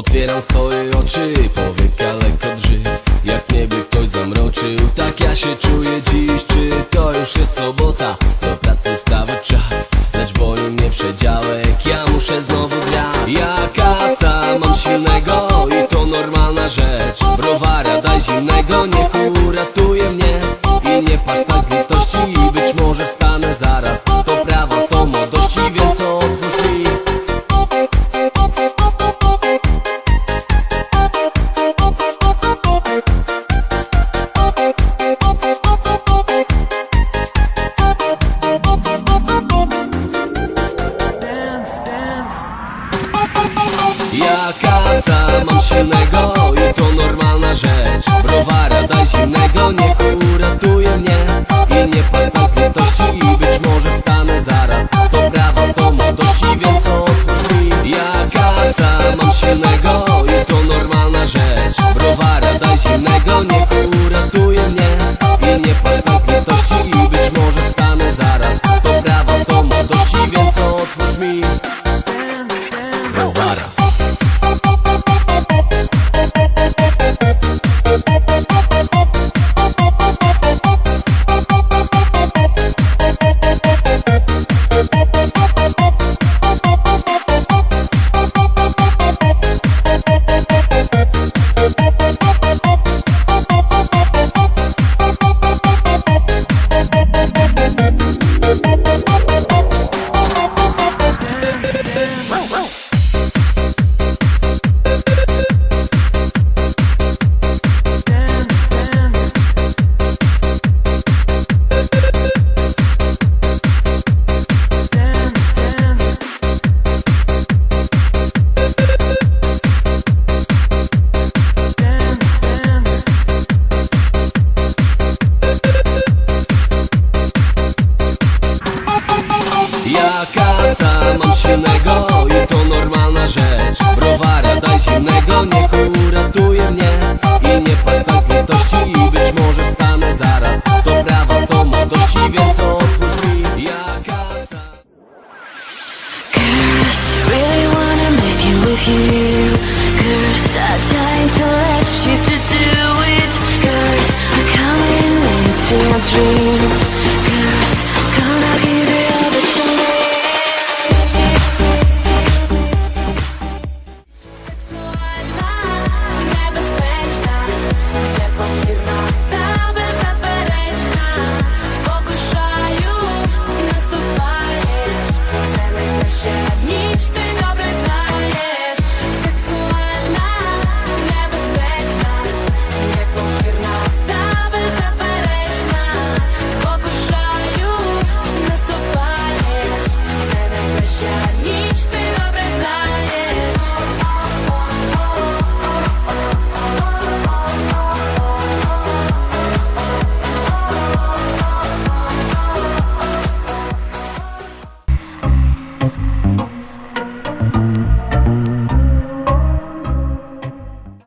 Otwieram swoje oczy, powieka lekko drży Jak nieby ktoś zamroczył, tak ja się czuję dziś. Czy to już jest sobota, do pracy wstawać czas. Lecz boli mnie przedziałek, ja muszę znowu grać. Ja kaca mam silnego i to normalna rzecz. Browara daj zimnego, niech uratuje mnie. I nie patrz tak z litości, być może wstanę zaraz 梦醒来个。Ja kaca mam silnego i to normalna rzecz Browara daj zimnego, niech uratuje mnie I nie patrz tak z litości, być może wstanę zaraz To prawa są młodości, więc otwórz mi Ja kaca Curse, really wanna make it with you. Curse, I'm dying to let you to do it. Curse, I'm coming into your dream.